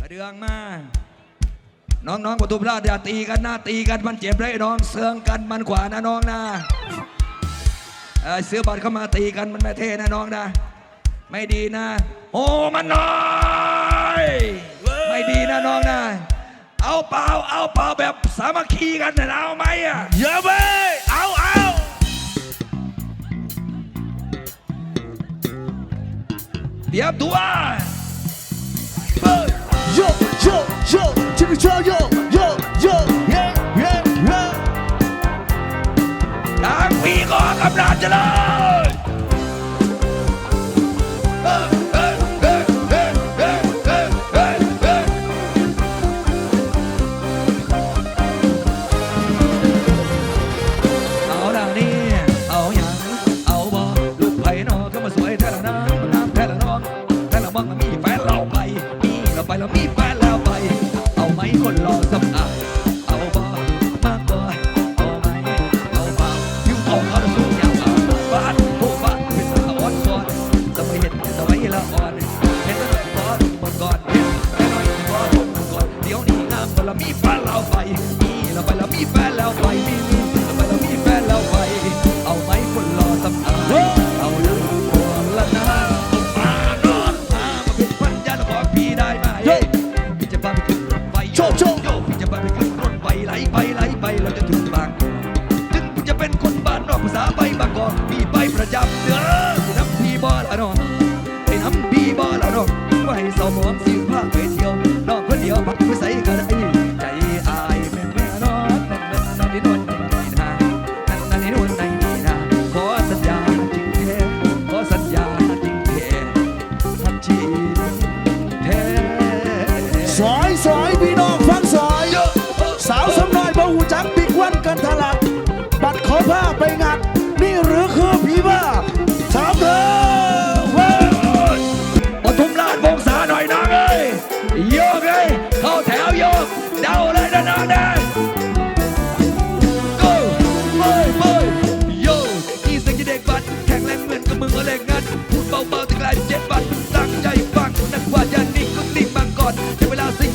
กระเดืองมาน้องๆประตูพลาดอย่าตีกันหน้าตีกันมันเจ็บเลยน้องเสืองกันมันขวานะน้องนะเสื้อบัตรเข้ามาตีกันมันไม่เท่นะน้องนะ ไม่ดีนะ โอ้มันน้อยไม่ดีนะน้องนะ เอาเปล่าเอาเปล่าแบบสามัคคีกันนะเอาไหมอะเยอะไปเอาเอาเตรียมตัว โยโยโยชิคกี้พายโยโยโยเย้เย้เย้ทางปีก็กำลังจะเลิก พี่ไปประจำเด้อกูน้ำพี่บ่ละนอนไปน้ำพี่บ่ละนอนไว้เสาหมอนสิพาไปเที่ยว Will I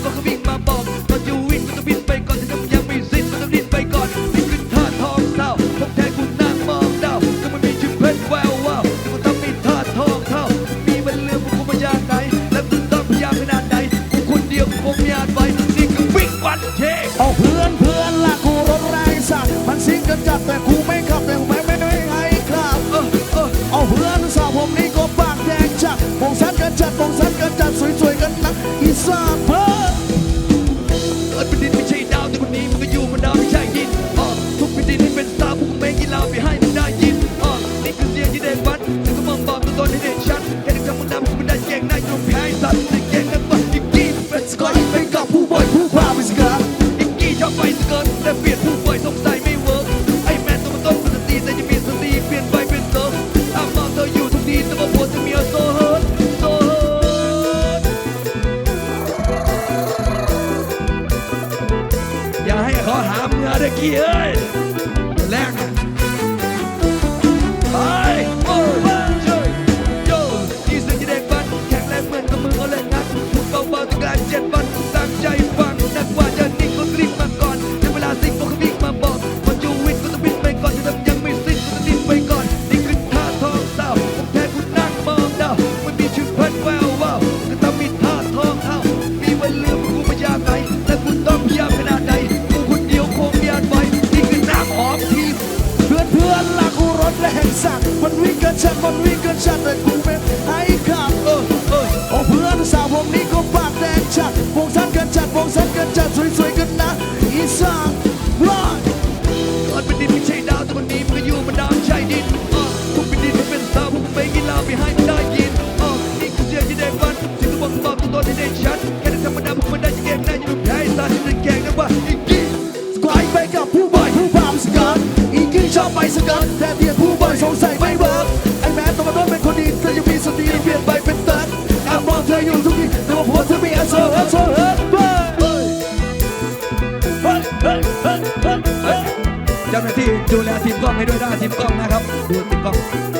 กและแห่งสักมันวิ่งกันชัดมันวิ่งกันชัดแต่กูเป็นไอ้ขับเออเออโอ้เพื่อนสาวผงนี้ก็ปากแดงชัดวงสั้นกันชัดวงสั้นกันชัดสวยๆกันนะอีสานร้อก่อนเป็นดินไม่ใช่ดาวแต่วันนี้มันก็อยู่มันดาวใช่ดินเอทุกเป็นดินผมเป็นสาวพวผมเป็นกีฬาไปให้ไม่ได้ยินเออนี่คือเสียงที่ได้ฟันที่ตัวบอกบอกตัวตนที่ได้ชัดแค่ในธรรมดาผมกม่ได้จะแกงได้จะดูแพ้สาที่ได้แกงนะว่าอีกี้สควายไปกับผู้บ่ายผู้พามสกัดอีกี้ชอบไปสกัดแต่ ที่ดูแลทีมกล้องให้ด้วยได้ทีมกล้องนะครับ ดูทีมกล้อง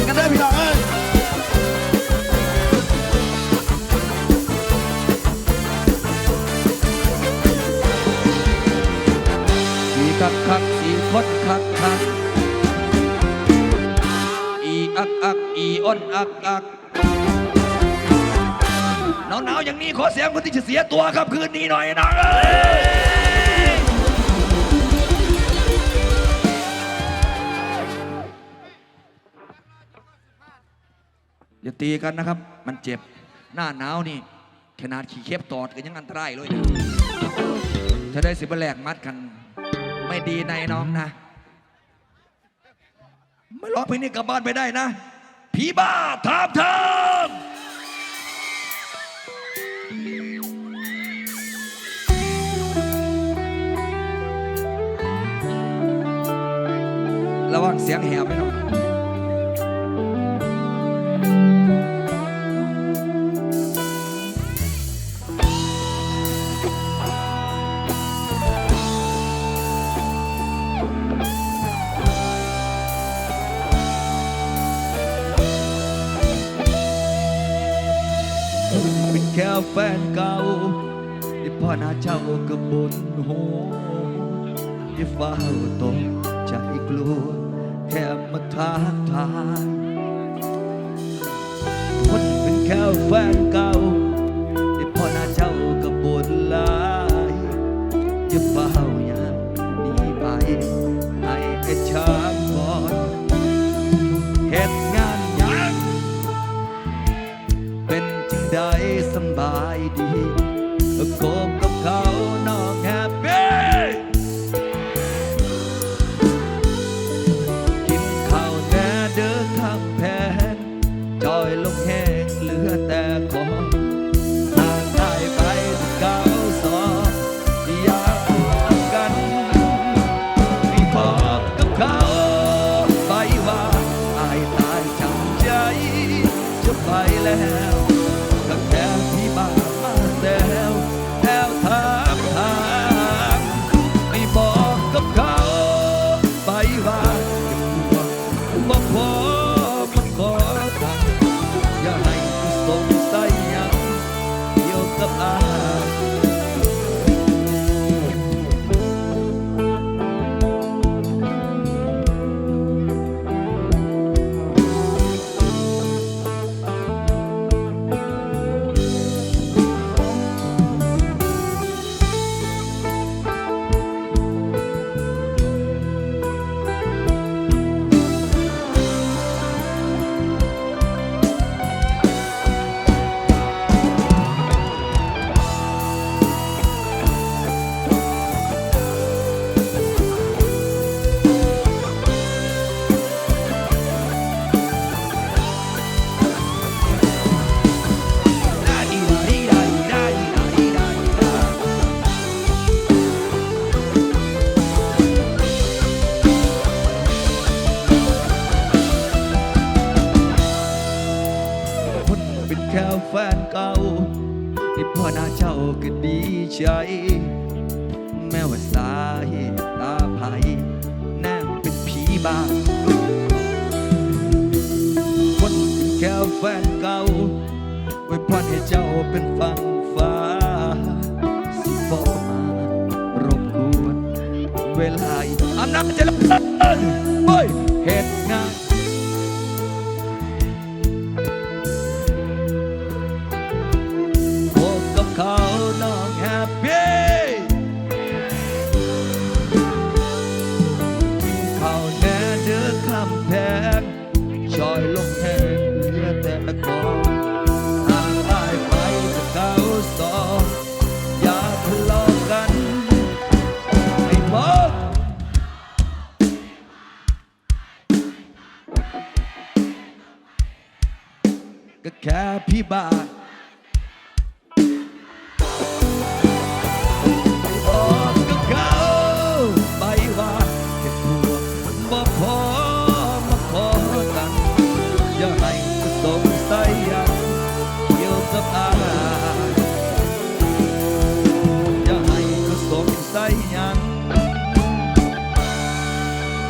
นกันได้พี่น้องเอ้ยสีคักคักสีคดคักคักอีอักอักอีอ้นอักอักหนาวๆอย่างนี้ขอเสียงคนที่จะเสียตัวครับคืนนี้หน่อยนะเอ้ย อย่าตีกันนะครับ มันเจ็บหน้าหนาวนี่ ขนาดขี่เข็บตอดกันยังอันตรายเลยนะจะได้สิบแหลกมัดกัน ไม่ดีในน้องนะ ไม่ร้องเพลงนี้กลับบ้านไปได้นะผีบ้าถามทางระวังเสียงแหบไปหน่อย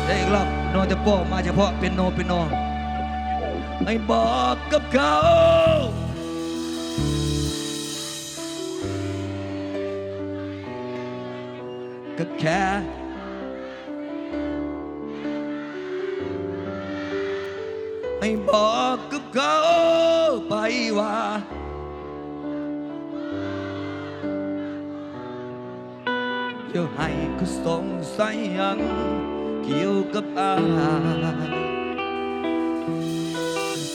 ได้อีกรอบอนจะโป้มาเฉพาะเป็นโนเป็นนอนไม่บอกกับเขาก็แค่ไม่บอกกับเขาไปว่าจะให้ก็สงสัยยัง อยู่กับอา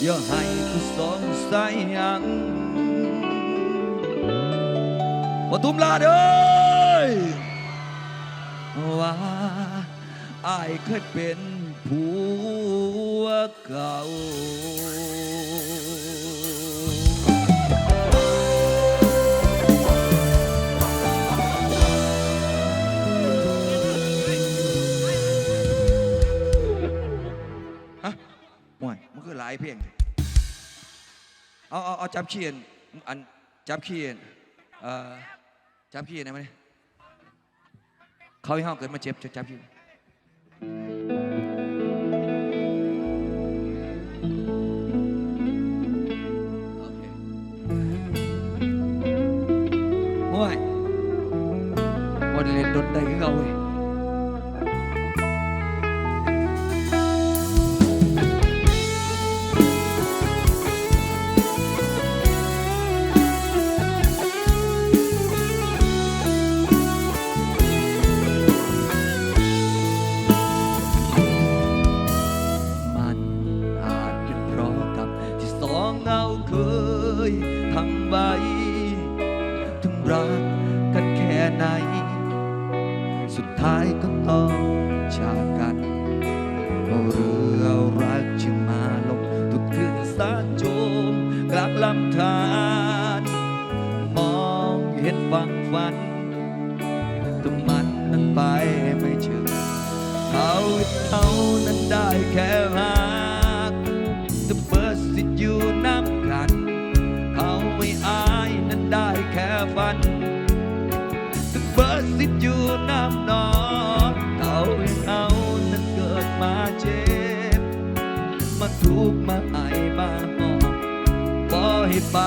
อย่าให้กูสงสัยยังมาตุ้มลาเด้ยว่าอายเคยเป็นผัวเก่าายเพลงเอาเอาเอาจับเขียนอันจับเขียนเอ่อจับเขียนไะมั้ยเขาให้ห้องเกิดมาเจ็บจะจับเขียนโอ้ยวันเล่นดนตรีเขาเลยาอนเขาเอานั้เกิดมาเจ็บ มาทุกมาไอมาหอบก็ให้ไป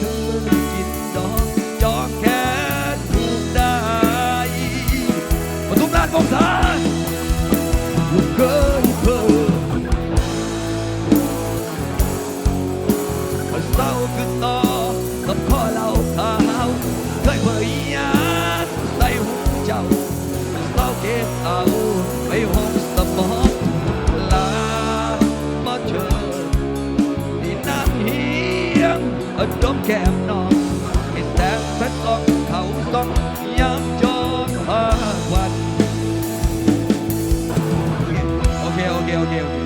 ทุง แก้มน้องเห็แสงแฟชส่องเขาต้องยามจอนพาวันโอเคโอเคโอเคโอเค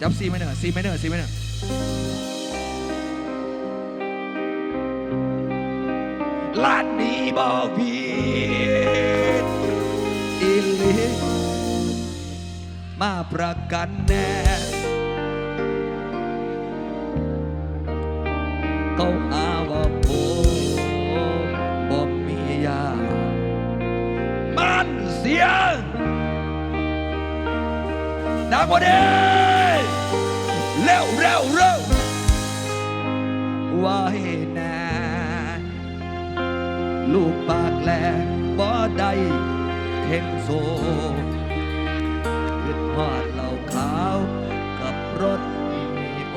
จับซีไม่เหนื่อยซีไม่เหนื่อยซีไม่เหนื่อร์ลาดนี้บอกพี่อิลิมาประกันแน่ กว่านี้เร็วเร็วเร็วว่าเหตุแน่ลูกปากแหลกบ่ได้เพ่งโซขึ้นหอดเหล่าขาวกับรถมีโอ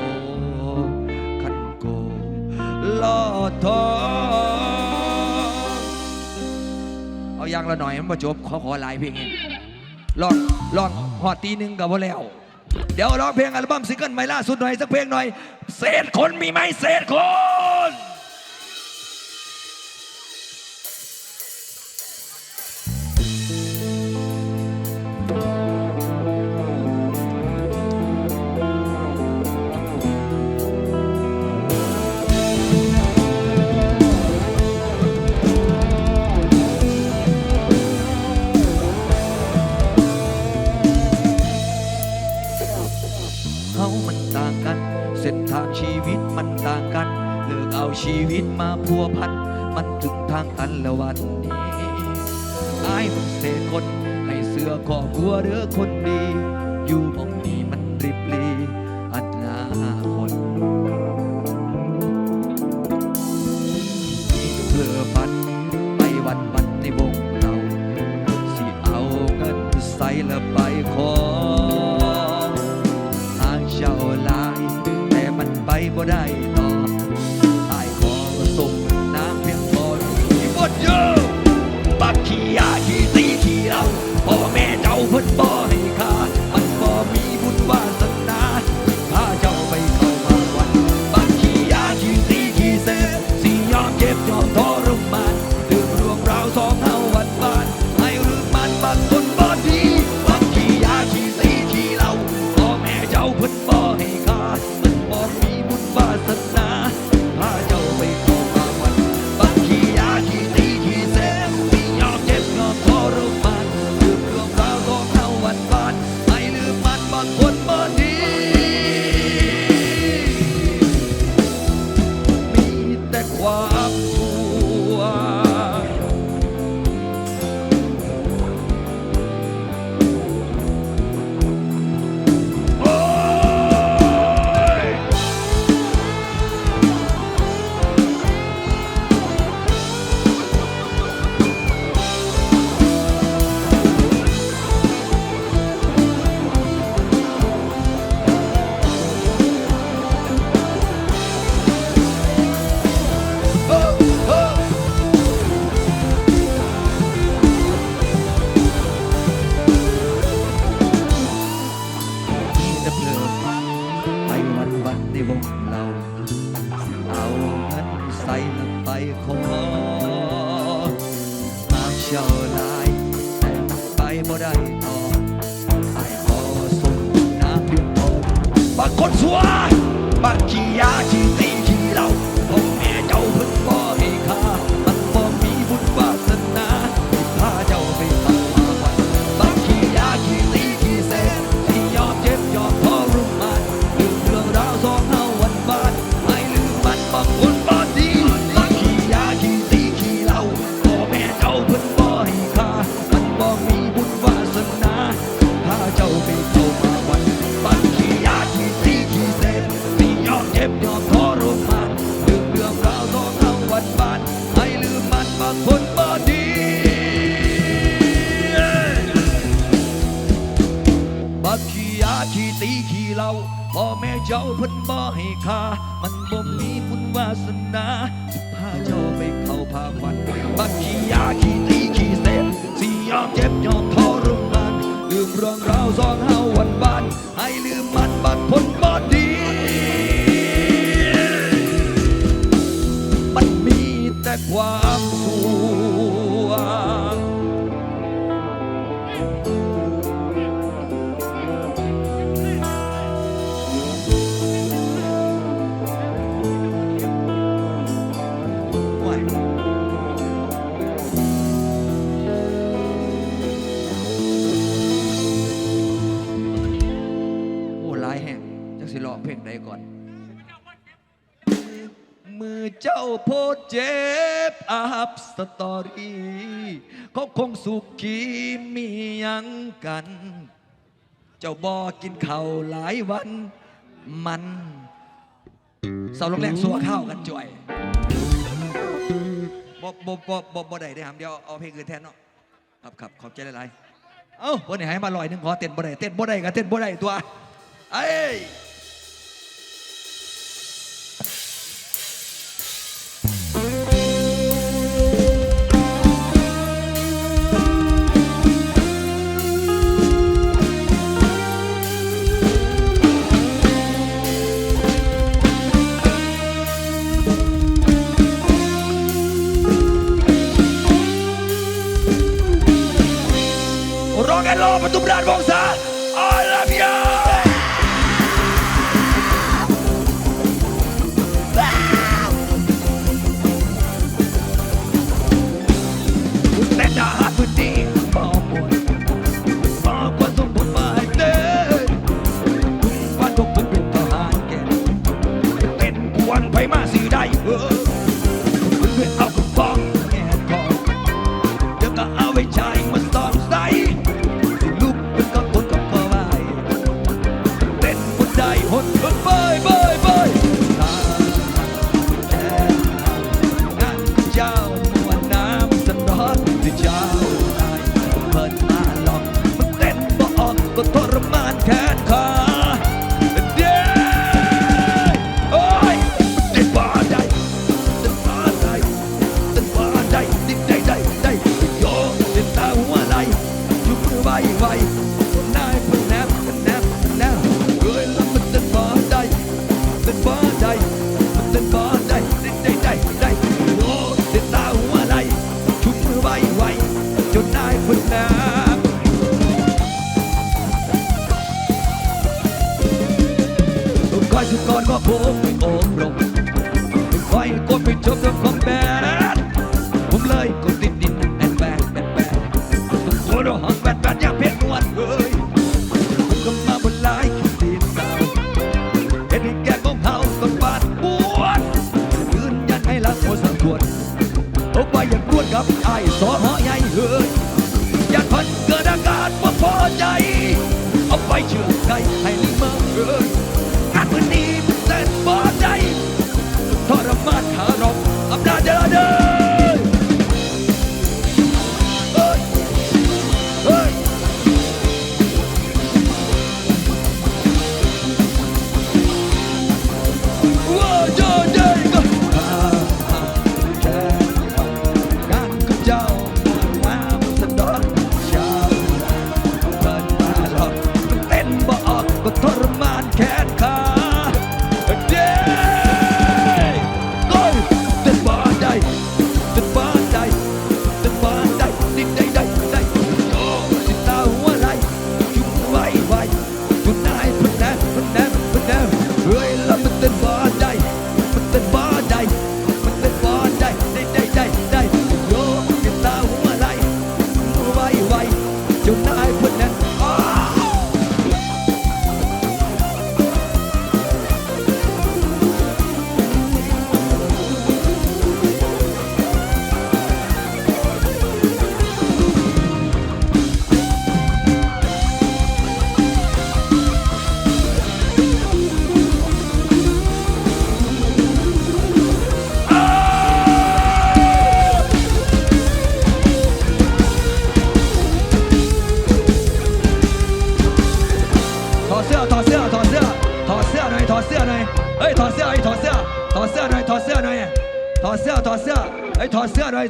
คันโกล่อทอเอาอยางละหน่อยมันปรจบขอขอลายเพลงเอลอง ลองหอดตีหนึ่งกับว่าแล้ว เดี๋ยวร้องเพลงอัลบั้มซิงเกิลใหม่ล่าสุดหน่อยสักเพลงหน่อย เศษคนมีไหมเศษคนันถึงทางตันละวันนี้อายมึงเสกคนให้เสือขอบครัวเรือคนดี อยู่มอง ตอรี่เขาคงสุขีมียังกัน เจ้าบอกินข้าวหลายวันมันเสาร์แรงสัวข้าวกันจ่อยบบบ่บ่บ่บ่ได้ได้ครับเดี๋ยวเอาเพลงอื่นแทนเนาะครับครับขอบใจหลายๆเอ้าวันไหนให้มาลอยหนึ่งขอเต้นบ่ได้เต้นบ่ได้ก็เต้นบ่ได้ตัวเอ้ย โลปทุมราชวงศา I love you แต่ดาหาพื้นที่มบองบนสบูรณ์มาเต้นคุณวันพกผมเป็นทหกวนไปมาสีได้เออ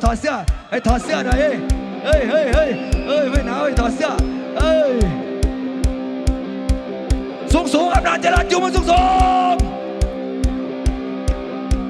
ถอดเสื้อไอ้ถอดเสื้อหน่อยเฮ้ยเฮ้ยเฮ้ย